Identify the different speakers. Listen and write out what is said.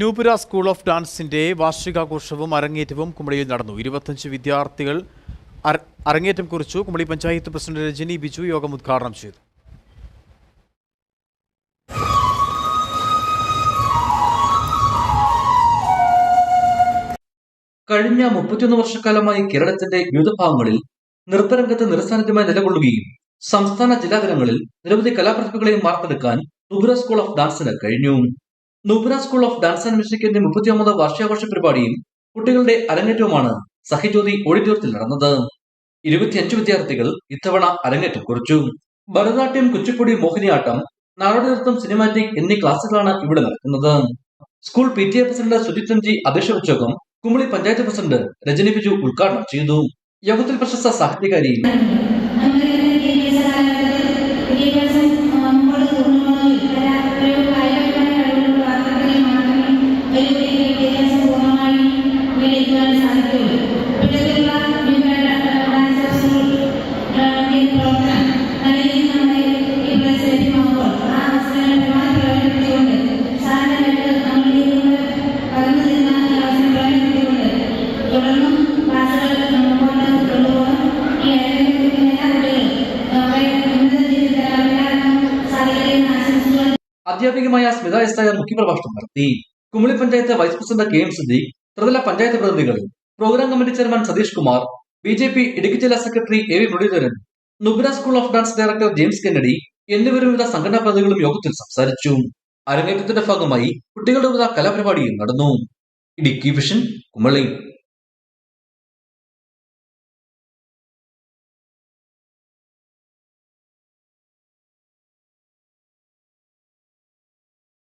Speaker 1: നൂപുര school of ഡാൻസിന്റെ വാർഷികാഘോഷവും അരങ്ങേറ്റവും കുമളിയിൽ നടന്നു. ഇരുപത്തഞ്ച് വിദ്യാർത്ഥികൾ അരങ്ങേറ്റം കുറിച്ചു. കുമളി പഞ്ചായത്ത് പ്രസിഡന്റ് രജനി ബിജു യോഗം ഉദ്ഘാടനം ചെയ്തു.
Speaker 2: കഴിഞ്ഞ മുപ്പത്തിയൊന്ന് വർഷക്കാലമായി കേരളത്തിന്റെ വിവിധ ഭാഗങ്ങളിൽ നൃത്തരംഗത്ത് നിറസാന്നിധ്യമായി നിലകൊള്ളുകയും സംസ്ഥാന ജില്ലാതലങ്ങളിൽ നിരവധി കലാപ്രതിഭകളെയും വാർത്തെടുക്കാൻ നുബുര സ്കൂൾ ഓഫ് ഡാൻസിന് കഴിഞ്ഞു. Nubura school of dance and മ്യൂസിക്കിന്റെ മുപ്പത്തിയൊമ്പത് വാർഷികാഘോഷ പരിപാടിയും കുട്ടികളുടെ അരങ്ങേറ്റവുമാണ് സഹിജ്യോതി ഓഡിറ്റോറിയത്തിൽ നടന്നത്. ഇരുപത്തിയഞ്ച് വിദ്യാർത്ഥികൾ ഇത്തവണ അരങ്ങേറ്റം കുറിച്ചു. ഭരതനാട്യം കുച്ചിപ്പുടി മോഹിനിയാട്ടം നാടോടി നൃത്തം സിനിമാറ്റിക് എന്നീ ക്ലാസുകളാണ് ഇവിടെ നടക്കുന്നത്. School P T A president Sujith M അധ്യക്ഷ ഉച്ചകം കുമളി പഞ്ചായത്ത് പ്രസിഡന്റ് രജനി ബിജു ഉദ്ഘാടനം ചെയ്തു. യോഗത്തിൽ പ്രശസ്ത സാഹിത്യകാരിയും
Speaker 3: നേടിയെടുക്കുവാൻ സാധിക്കുകയുള്ളൂ. ഇത്തരത്തിലുള്ള ഡാൻസ് സ്കൂൾ പ്രവർത്തനം നല്ല രീതിയിൽ നമ്മുടെ ഈ ലഭ്യമാകുമ്പോൾ ആ അവസരങ്ങൾ പരമാവധി പ്രയോജനപ്പെടുത്തിക്കൊണ്ട് സാധാരണയായിട്ട് നമ്മൾ ഈ പകർന്നു തരുന്ന ഈ അവസരം പ്രയോജനപ്പെടുത്തിക്കൊണ്ട് തുടർന്നും ക്ലാസ്സുകൾ മുമ്പോട്ട് കൊണ്ടുപോകണം. ഈ എല്ലാ
Speaker 2: അധ്യാപികമായ സ്മിത എസ് മുഖ്യപ്രഭാഷണം നടത്തി. Kumily panchayat vice president K M Siddique ത്രിതല പഞ്ചായത്ത് പ്രതിനിധികൾ programme committee chairman Satheesh Kumar B J P Idukki ജില്ലാ secretary A V Muraleedharan Nubra school of dance director James Kennedy എന്നിവരും വിവിധ സംഘടനാ പ്രതിനിധികളും യോഗത്തിൽ സംസാരിച്ചു. അരങ്ങേറ്റത്തിന്റെ ഭാഗമായി കുട്ടികളുടെ വിവിധ കലാപരിപാടിയും നടന്നു. ഇടുക്കി വിഷൻ കുമളി.